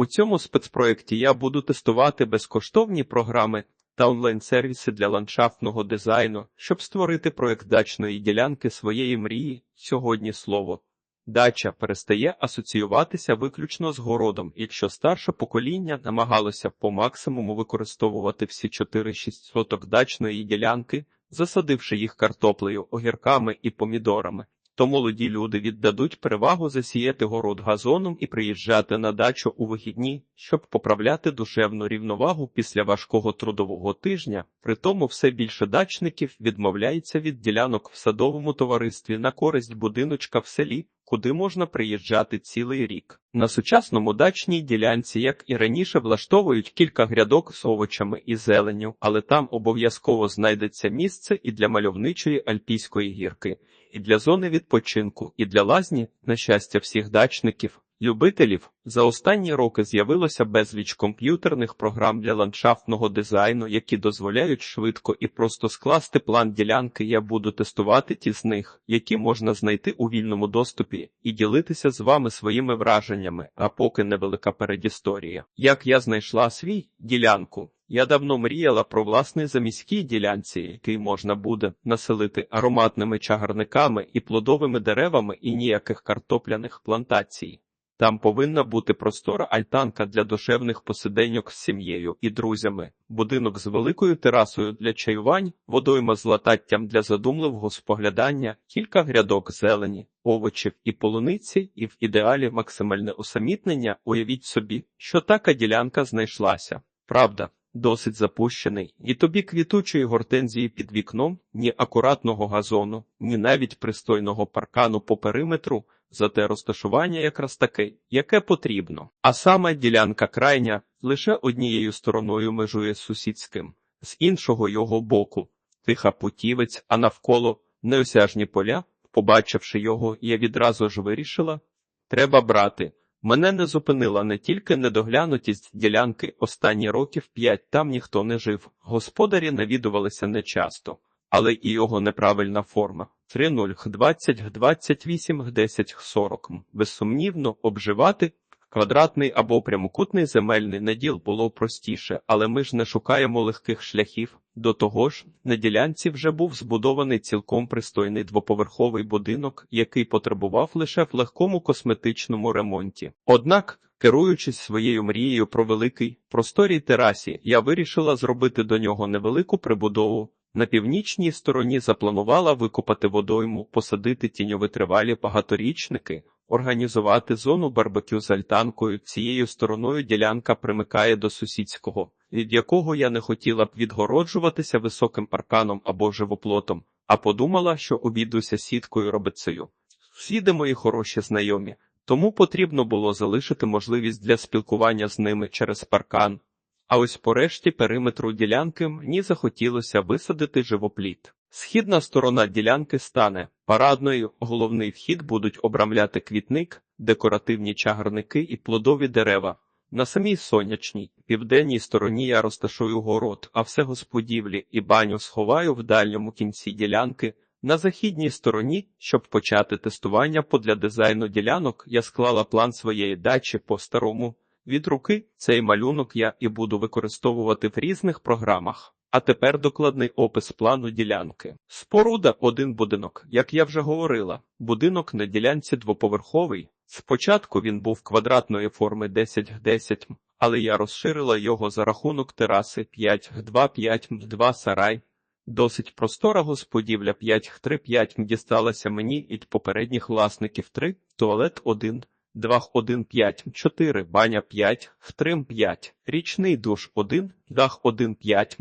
У цьому спецпроєкті я буду тестувати безкоштовні програми та онлайн-сервіси для ландшафтного дизайну, щоб створити проєкт дачної ділянки своєї мрії. Сьогодні слово дача перестає асоціюватися виключно з городом, якщо старше покоління намагалося по максимуму використовувати всі 4-6 соток дачної ділянки, засадивши їх картоплею, огірками і помідорами то молоді люди віддадуть перевагу засіяти город газоном і приїжджати на дачу у вихідні, щоб поправляти душевну рівновагу після важкого трудового тижня. Притому все більше дачників відмовляється від ділянок в садовому товаристві на користь будиночка в селі. Куди можна приїжджати цілий рік на сучасному дачній ділянці, як і раніше, влаштовують кілька грядок з овочами і зеленню, але там обов'язково знайдеться місце і для мальовничої альпійської гірки і для зони відпочинку, і для лазні, на щастя, всіх дачників, любителів. За останні роки з'явилося безліч комп'ютерних програм для ландшафтного дизайну, які дозволяють швидко і просто скласти план ділянки. Я буду тестувати ті з них, які можна знайти у вільному доступі, і ділитися з вами своїми враженнями. А поки невелика передісторія. Як я знайшла свій ділянку. Я давно мріяла про власний заміській ділянці, який можна буде населити ароматними чагарниками і плодовими деревами і ніяких картопляних плантацій. Там повинна бути простора альтанка для душевних посиденьок з сім'єю і друзями, будинок з великою терасою для чаювань, водойма з лататтям для задумливого споглядання, кілька грядок зелені, овочів і полуниці, і в ідеалі максимальне усамітнення. Уявіть собі, що така ділянка знайшлася. Правда, досить запущений, і тобі квітучої гортензії під вікном, ні акуратного газону, ні навіть пристойного паркану по периметру, зате розташування якраз таке, яке потрібно. А саме ділянка крайня лише однією стороною межує з сусідським, з іншого його боку, тиха путівець, а навколо неосяжні поля. Побачивши його, я відразу ж вирішила треба брати. Мене не зупинила не тільки недоглянутість ділянки останні років п'ять там ніхто не жив. Господарі навідувалися нечасто, але і його неправильна форма. 3-0, 20, 28, 10, 40. Безсумнівно, обживати квадратний або прямокутний земельний наділ було простіше, але ми ж не шукаємо легких шляхів. До того ж, на ділянці вже був збудований цілком пристойний двоповерховий будинок, який потребував лише в легкому косметичному ремонті. Однак, керуючись своєю мрією про великий просторій терасі, я вирішила зробити до нього невелику прибудову. На північній стороні запланувала викопати водойму, посадити тіньовитривалі багаторічники, організувати зону барбекю з альтанкою. Цією стороною ділянка примикає до сусідського, від якого я не хотіла б відгороджуватися високим парканом або живоплотом, а подумала, що обійдуся сіткою робицею. Сусіди мої хороші знайомі, тому потрібно було залишити можливість для спілкування з ними через паркан. А ось по решті периметру ділянки мені захотілося висадити живопліт. Східна сторона ділянки стане парадною, головний вхід будуть обрамляти квітник, декоративні чагарники і плодові дерева. На самій сонячній, південній стороні я розташую город, а все господівлі і баню сховаю в дальньому кінці ділянки. На західній стороні, щоб почати тестування подля дизайну ділянок, я склала план своєї дачі по старому. Від руки цей малюнок я і буду використовувати в різних програмах. А тепер докладний опис плану ділянки. Споруда один будинок, як я вже говорила, будинок на ділянці двоповерховий. Спочатку він був квадратної форми 10 х 10 але я розширила його за рахунок тераси 5 х 2 5 х 2 сарай. Досить простора господівля 5 х 3 5 дісталася мені від попередніх власників 3, туалет 1, 2 х 1 5 4, баня 5, хтрим 5, річний душ 1, дах 1 5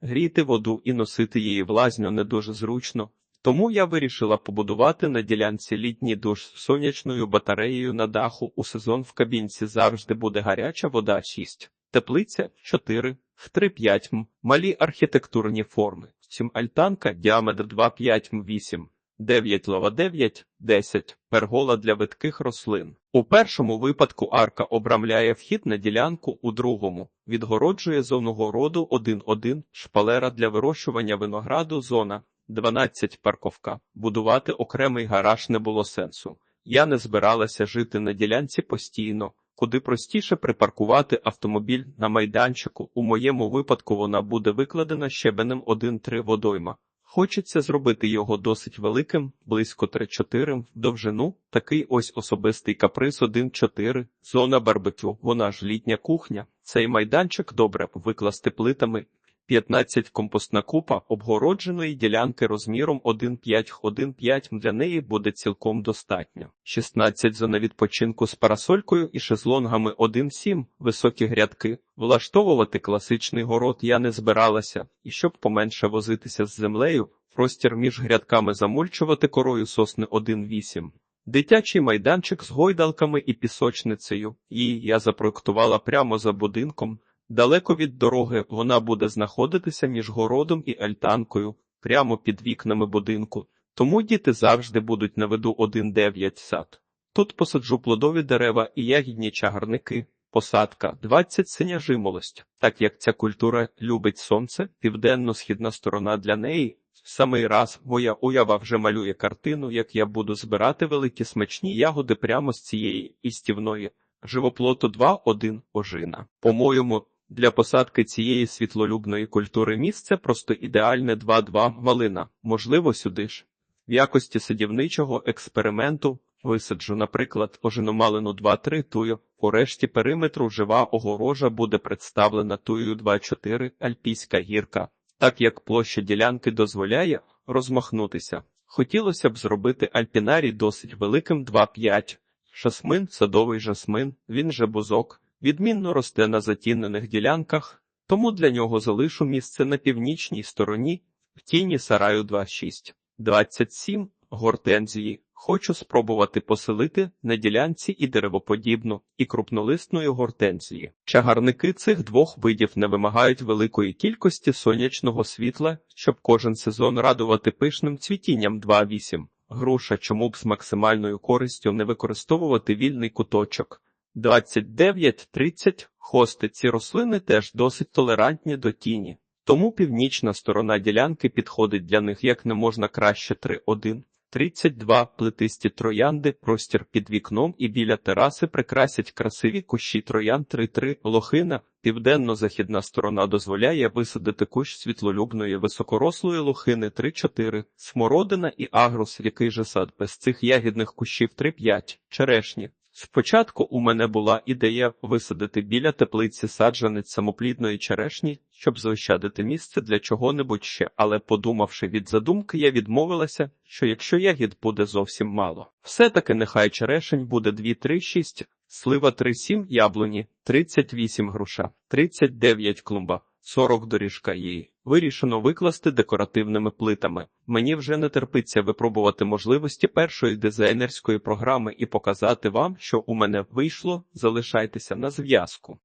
Гріти воду і носити її в лазню не дуже зручно, тому я вирішила побудувати на ділянці літній душ з сонячною батареєю на даху. У сезон в кабінці завжди буде гаряча вода 6, теплиця 4, в 3-5 м, малі архітектурні форми, 7 альтанка, діаметр 2-5 м 8. 9 лава 9, 10 пергола для видких рослин. У першому випадку арка обрамляє вхід на ділянку, у другому відгороджує зону городу 1-1, шпалера для вирощування винограду, зона 12 парковка. Будувати окремий гараж не було сенсу. Я не збиралася жити на ділянці постійно. куди простіше припаркувати автомобіль на майданчику. У моєму випадку вона буде викладена щебенем 1-3 водойма. Хочеться зробити його досить великим, близько 3-4 в довжину. Такий ось особистий каприз 1-4, зона барбекю, вона ж літня кухня. Цей майданчик добре викласти плитами. 15 компостна купа обгородженої ділянки розміром 1,5-1,5 для неї буде цілком достатньо. 16 зона відпочинку з парасолькою і шезлонгами 1,7 високі грядки. Влаштовувати класичний город я не збиралася, і щоб поменше возитися з землею, простір між грядками замульчувати корою сосни 1,8. Дитячий майданчик з гойдалками і пісочницею. Її я запроектувала прямо за будинком. Далеко від дороги вона буде знаходитися між городом і альтанкою, прямо під вікнами будинку. Тому діти завжди будуть на виду 1,9 сад. Тут посаджу плодові дерева і ягідні чагарники. Посадка 20 синя жимолость. Так як ця культура любить сонце, південно-східна сторона для неї. Самий раз моя уява вже малює картину, як я буду збирати великі смачні ягоди прямо з цієї істівної живоплоту 2-1 ожина. По-моєму, для посадки цієї світлолюбної культури місце просто ідеальне 2-2 малина. Можливо, сюди ж. В якості садівничого експерименту висаджу, наприклад, ожину малину 2-3 тую. У решті периметру жива огорожа буде представлена тую 2-4 альпійська гірка. Так як площа ділянки дозволяє розмахнутися. Хотілося б зробити альпінарій досить великим 2-5. Жасмин, садовий жасмин, він же бузок, відмінно росте на затінених ділянках, тому для нього залишу місце на північній стороні, в тіні сараю 26. 27. Гортензії. Хочу спробувати поселити на ділянці і деревоподібну, і крупнолисної гортензії. Чагарники цих двох видів не вимагають великої кількості сонячного світла, щоб кожен сезон радувати пишним цвітінням 2-8. Груша, чому б з максимальною користю не використовувати вільний куточок. 29-30 хости ці рослини теж досить толерантні до тіні, тому північна сторона ділянки підходить для них як не можна краще 3-1. 32 плетисті троянди, простір під вікном і біля тераси прикрасять красиві кущі троян 3-3 лохина. Південно-західна сторона дозволяє висадити кущ світлолюбної високорослої лохини 3-4, смородина і агрус, який же сад без цих ягідних кущів 3-5, черешні. Спочатку у мене була ідея висадити біля теплиці саджанець самоплідної черешні, щоб заощадити місце для чого-небудь ще, але подумавши від задумки, я відмовилася, що якщо ягід буде зовсім мало. Все-таки нехай черешень буде 2-3-6, слива 3-7 яблуні, 38 груша, 39 клумба. 40 доріжка її вирішено викласти декоративними плитами. Мені вже не терпиться випробувати можливості першої дизайнерської програми і показати вам, що у мене вийшло. Залишайтеся на зв'язку.